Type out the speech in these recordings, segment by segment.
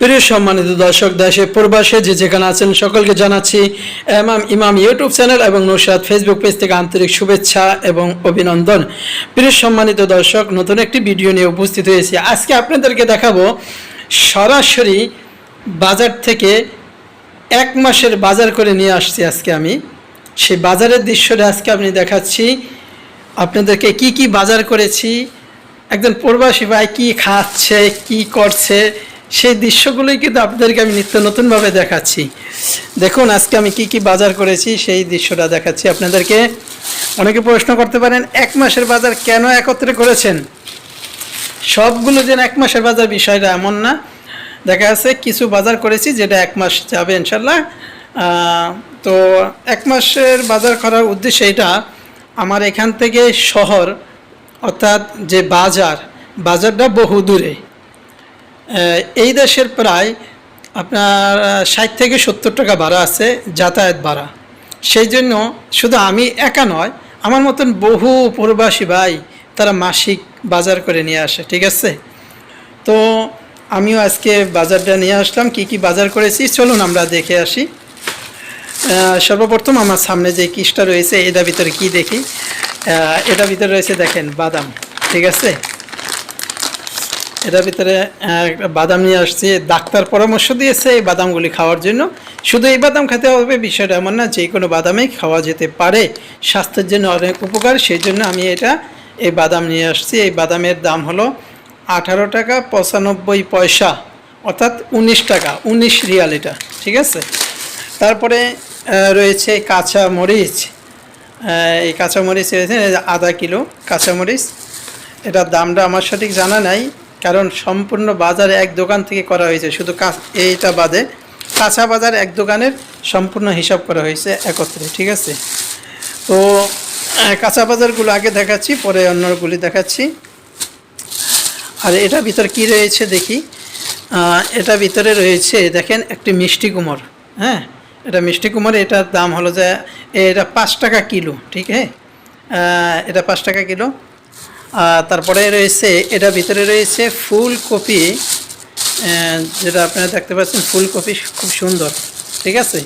প্রিয় সম্মানিত দর্শক দেশে প্রবাসে যে যেখানে আছেন সকলকে জানাচ্ছি এমাম ইমাম ইউটিউব চ্যানেল এবং নৌসাদ ফেসবুক পেজ থেকে আন্তরিক শুভেচ্ছা এবং অভিনন্দন। প্রিয় সম্মানিত দর্শক, নতুন একটি ভিডিও নিয়ে উপস্থিত হয়েছি। আজকে আপনাদেরকে দেখাবো সরাসরি বাজার থেকে এক মাসের বাজার করে নিয়ে আসছি আজকে আমি। সেই বাজারের দৃশ্যটা আজকে আপনি দেখাচ্ছি। আপনাদেরকে কি কি বাজার করেছি, একজন প্রবাসী ভাই কি খাচ্ছে, কি করছে সেই দৃশ্যগুলোই কিন্তু আপনাদেরকে আমি নিত্য নতুনভাবে দেখাচ্ছি। দেখুন, আজকে আমি কি কি বাজার করেছি সেই দৃশ্যটা দেখাচ্ছি আপনাদেরকে। অনেকে প্রশ্ন করতে পারেন, এক মাসের বাজার কেন একত্রে করেছেন? সবগুলো যেন এক মাসের বাজার বিষয়টা এমন না। দেখা যাচ্ছে কিছু বাজার করেছি যেটা এক মাস যাবে ইনশাল্লাহ তো এক মাসের বাজার করার উদ্দেশ্য এটা, আমার এখান থেকে শহর, অর্থাৎ যে বাজার, বাজারটা বহু দূরে এই দেশের প্রায় আপনার ষাট থেকে সত্তর টাকা ভাড়া আছে, যাতায়াত ভাড়া। সেই জন্য শুধু আমি একা নয়, আমার মতন বহু প্রবাসী ভাই তারা মাসিক বাজার করে নিয়ে আসে, ঠিক আছে? তো আমিও আজকে বাজারটা নিয়ে আসলাম, কি কি বাজার করেছি, চলুন আমরা দেখে আসি। সর্বপ্রথম আমার সামনে যে কিসটা রয়েছে এটা ভিতরে কি দেখি? এটা ভিতরে রয়েছে দেখেন বাদাম, ঠিক আছে? এটার ভিতরে বাদাম নিয়ে আসছি। ডাক্তার পরামর্শ দিয়েছে এই বাদামগুলি খাওয়ার জন্য। শুধু এই বাদাম খেতে হবে, বিষয়টা এমন না, যে কোনো বাদামেই খাওয়া যেতে পারে। স্বাস্থ্যের জন্য অনেক উপকার, সেই জন্য আমি এটা, এই বাদাম নিয়ে আসছি। এই বাদামের দাম হলো আঠারো টাকা পঁচানব্বই পয়সা, অর্থাৎ উনিশ টাকা, উনিশ রিয়াল এটা, ঠিক আছে? তারপরে রয়েছে কাঁচা মরিচ। এই কাঁচামরিচ রয়েছে আধা কিলো কাঁচামরিচ এটার দামটা আমার সঠিক জানা নাই। কারণ সম্পূর্ণ বাজারে এক দোকান থেকে করা হয়েছে। শুধু এইটা বাদে কাঁচা বাজার এক দোকানের সম্পূর্ণ হিসাব করা হয়েছে একত্রে, ঠিক আছে? তো কাঁচা বাজারগুলো আগে দেখাচ্ছি, পরে অন্যগুলি দেখাচ্ছি। আর এটা ভিতর কি রয়েছে দেখি? এটা ভিতরে রয়েছে, দেখেন, একটি মিষ্টি কুমোর হ্যাঁ? এটা মিষ্টি কুমড়, এটার দাম হলো যে, এটা পাঁচ টাকা কিলো, ঠিক হ্যাঁ? এটা পাঁচ টাকা কিলো। তারপরে রয়েছে, এটা ভিতরে রয়েছে ফুলকপি যেটা আপনারা দেখতে পাচ্ছেন ফুলকপি খুব সুন্দর, ঠিক আছে?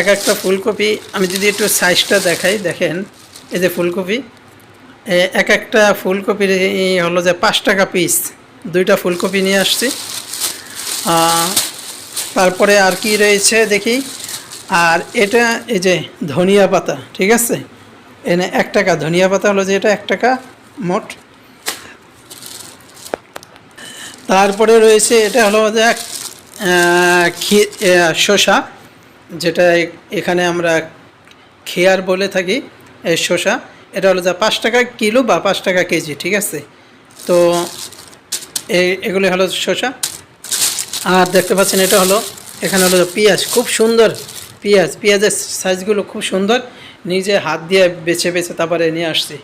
এক একটা ফুলকপি আমি যদি একটু সাইজটা দেখাই, দেখেন, এই যে ফুলকপি এক একটা ফুলকপির হলো যে পাঁচ টাকা পিস দুইটা ফুলকপি নিয়ে আসছি। তারপরে আর কি রয়েছে দেখি, আর এটা এই যে ধনিয়া পাতা, ঠিক আছে? এনে এক টাকা, ধনিয়া পাতা হলো যে এটা এক টাকা মোট। তারপরে রয়েছে এটা হলো আহ, শসা যেটা এখানে আমরা খেয়ার বলে থাকি এই শসা। এটা হলো যা পাঁচ টাকা কিলো বা পাঁচ টাকা কেজি ঠিক আছে? তো এগুলি হলো শসা। আর দেখতে পাচ্ছেন এটা হলো এখানে হলো পেঁয়াজ খুব সুন্দর পেঁয়াজ। পেঁয়াজের সাইজগুলো খুব সুন্দর। নিজে হাত দিয়ে বেছে বেছে তারপরে নিয়ে আসছি।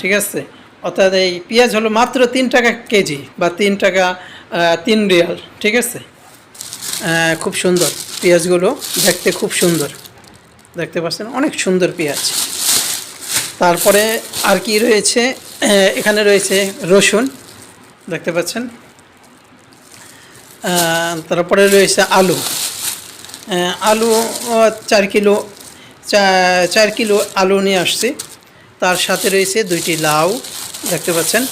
ঠিক আছে। অর্থাৎ এই পেঁয়াজ হলো মাত্র তিন টাকা কেজি বা তিন টাকা তিন রিয়াল, ঠিক আছে? খুব সুন্দর পেঁয়াজগুলো, দেখতে খুব সুন্দর। দেখতে পাচ্ছেন? অনেক সুন্দর পেঁয়াজ। তারপরে আর কি রয়েছে? এখানে রয়েছে রসুন, দেখতে পাচ্ছেন? তারপরে রয়েছে আলু। আলু চার কিলো চার কিলো আলু নিয়ে আসছি। তার সাথে রয়েছে দুইটি লাউ দেখতে পাচ্ছেন।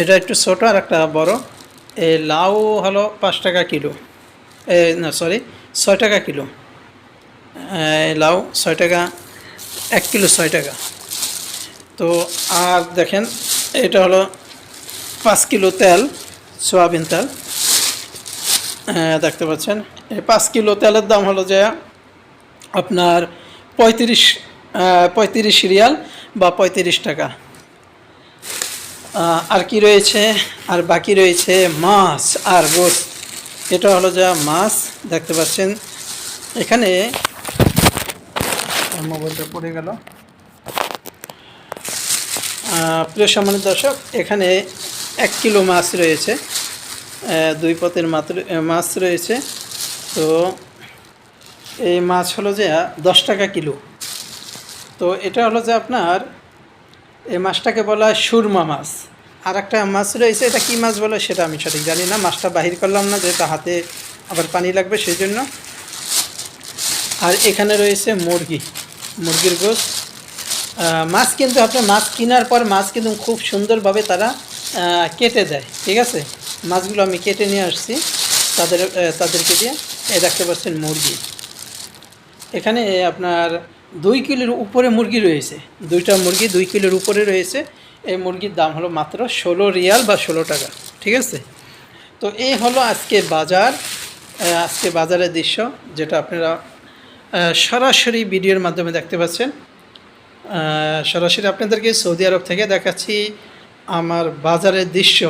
এটা একটু ছোটো আর একটা বড়। এই লাউ হলো পাঁচ টাকা কিলো। এ, না সরি ছয় টাকা কিলো। লাউ ছয় টাকা এক কিলো ছয় টাকা। তো আর দেখেন এটা হলো পাঁচ কিলো তেল সোয়াবিন তেল। দেখতে পাচ্ছেন এই পাঁচ কিলো তেলের দাম হলো যে আপনার পঁয়ত্রিশ পঁয়ত্রিশ রিয়াল। বা পঁয়ত্রিশ টাকা। আর কি রয়েছে? আর বাকি রয়েছে মাছ আর গোস এটা হলো যা মাছ, দেখতে পাচ্ছেন। এখানে মোবাইলটা পড়ে গেল। প্রিয় সম্মানিত দর্শক, এখানে এক কিলো মাছ রয়েছে। দুই পথের মাত্র মাছ রয়েছে। তো এই মাছ হলো যে দশ টাকা কিলো। তো এটা হলো যে আপনার এই মাছটাকে বলা হয় সুরমা মাছ। আর একটা মাছ রয়েছে, এটা কী মাছ বলে সেটা আমি সঠিক জানি না। মাছটা বাহির করলাম না যেটা হাতে আবার পানি লাগবে সেই জন্য। আর এখানে রয়েছে মুরগি, মুরগির গোস মাছ কিন্তু আপনার মাছ কেনার পর মাছ কিন্তু খুব সুন্দরভাবে তারা কেটে দেয়, ঠিক আছে? মাছগুলো আমি কেটে নিয়ে আসছি তাদের তাদেরকে দিয়ে। এই দেখতে পাচ্ছেন মুরগি। এখানে আপনার দুই কিলোর উপরে মুরগি রয়েছে। দুইটা মুরগি দুই কিলোর উপরে রয়েছে। এই মুরগির দাম হলো মাত্র ষোলো রিয়াল বা ষোলো টাকা, ঠিক আছে? তো এই হলো আজকে বাজার আজকে বাজারের দৃশ্য, যেটা আপনারা সরাসরি ভিডিওর মাধ্যমে দেখতে পাচ্ছেন। সরাসরি আপনাদেরকে সৌদি আরব থেকে দেখাচ্ছি আমার বাজারের দৃশ্য।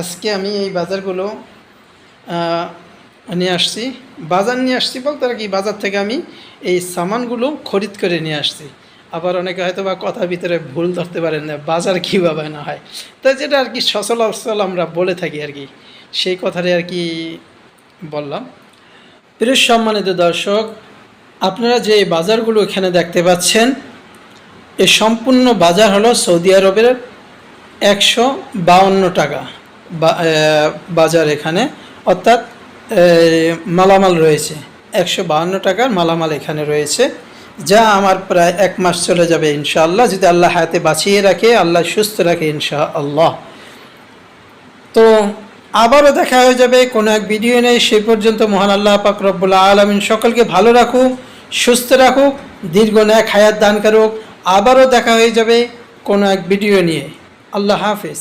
আজকে আমি এই বাজারগুলো নিয়ে আসছি। বাজার নিয়ে আসছি বলতে আর কি, বাজার থেকে আমি এই সামানগুলো খরিদ করে নিয়ে আসছি। আবার অনেকে হয়তো বা কথার ভিতরে ভুল ধরতে পারেন না, বাজার কীভাবে না হয়। তো যেটা আর কি সচল সচলাচল আমরা বলে থাকি আর কি, সেই কথাটাই আর কি বললাম। প্রিয় সম্মানিত দর্শক, আপনারা যে বাজারগুলো এখানে দেখতে পাচ্ছেন এই সম্পূর্ণ বাজার হলো সৌদি আরবের একশো টাকা বাজার এখানে। অর্থাৎ মালামাল রয়েছে। একশো বাহান্ন টাকার মালামাল এখানে রয়েছে। যা আমার প্রায় এক মাস চলে যাবে ইনশাআল্লাহ। যদি আল্লাহ হাতে বাঁচিয়ে রাখে, আল্লাহ সুস্থ রাখে ইনশা আল্লাহ তো আবারও দেখা হয়ে যাবে কোনো এক ভিডিও নেই সেই পর্যন্ত মহান আল্লাহ পাক রব্বুল্লাহ আলমিন সকলকে ভালো রাখুক, সুস্থ রাখুক, দীর্ঘ ন্যাক হায়াত দান করুক। আবারও দেখা হয়ে যাবে কোনো এক ভিডিও নিয়ে। আল্লাহ হাফিজ।